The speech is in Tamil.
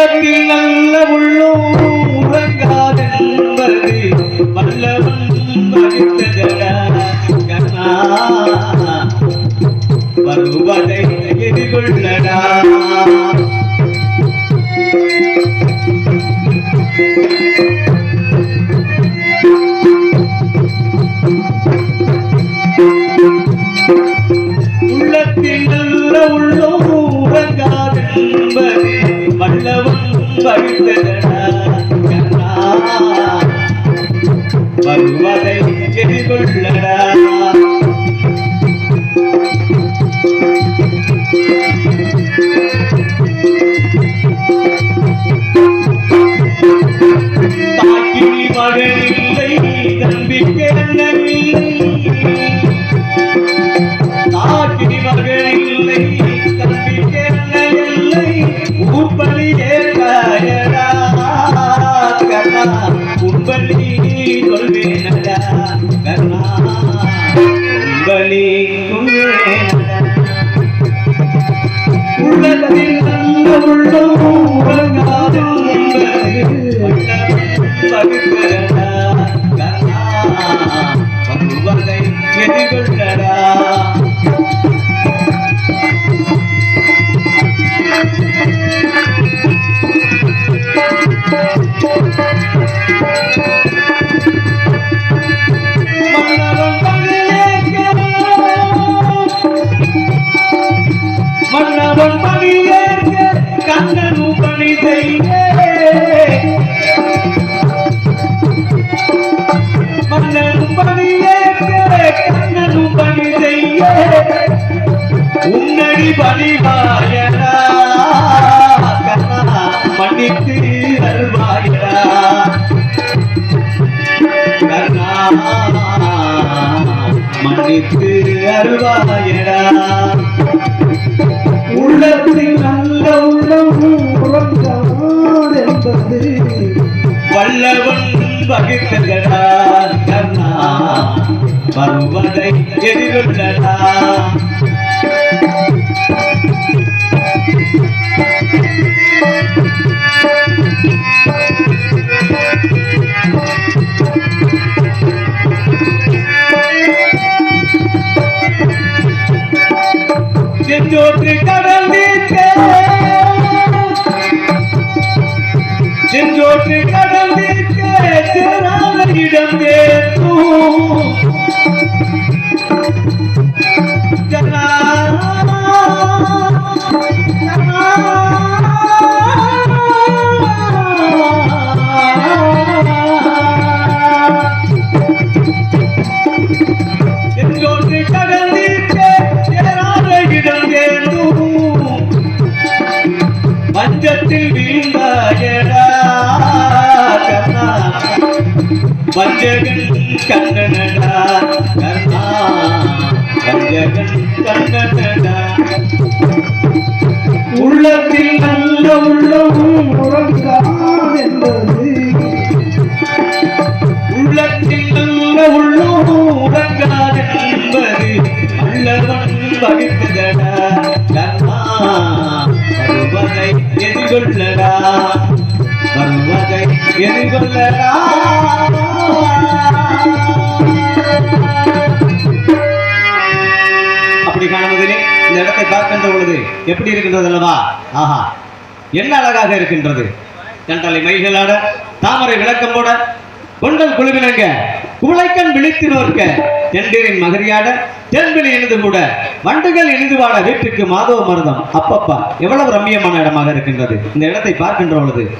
உள்ளத்தில் நல்ல உள்ளம் உறங்காதென்பது வல்லவன் வகித்ததடா கண்ணா வருவதை எதிர்கொள்ளடா உள்ளத்தில் வருவதை எதிர்கொள்ளடா தாக்கினி மகனில்லை தம்பிக்கு அண்ணனில்லை தாக்கினி மகனில்லை. உள்ளத்தில் நல்ல உள்ளம் உறங்காது பகுத்தரடா பணியேற்க கண்ணனும் பணி செய்ய உன்னடி பணிவாயடா மன்னித்து அருள்வாயடா. மன்னித்து அருள்வாயடா. உள்ளத்தில் நல்ல உள்ளம் என்பது வல்லவன் வகித்ததடா கண்ணா வருவதை எதிர்கொள்ளடா சென்றோற்று கடல் நீக்க சென்றோற்று கடல் பஞ்சத்தில் வீழ்ந்தாயடா கண்ணா பஞ்சகன் கண்ணனடா கண்ணா பஞ்சகன் கண்ணனடா. சொல்லடா. வருவதை எதிர்கொள்ளடா அப்படி காணுவதிலே இந்த இடத்தை பார்க்கின்ற பொழுது எப்படி இருக்கின்றது அல்லவா? ஆஹா. என்ன அழகாக இருக்கின்றது? கண்டலை மைகளாட தாமரை விளக்கம் போட கொண்டல் குழுவினங்க குவளைக்கண் விழித்து நோக்க தெண்டரின் மகரியாட தென்பிலி இணைந்து கூட வண்டுகள் இணைந்து வாழ வீட்டுக்கு மாதவ மருதம். அப்பப்பா எவ்வளவு ரம்மியமான இடமாக இருக்கின்றது? இந்த இடத்தை பார்க்கின்ற பொழுது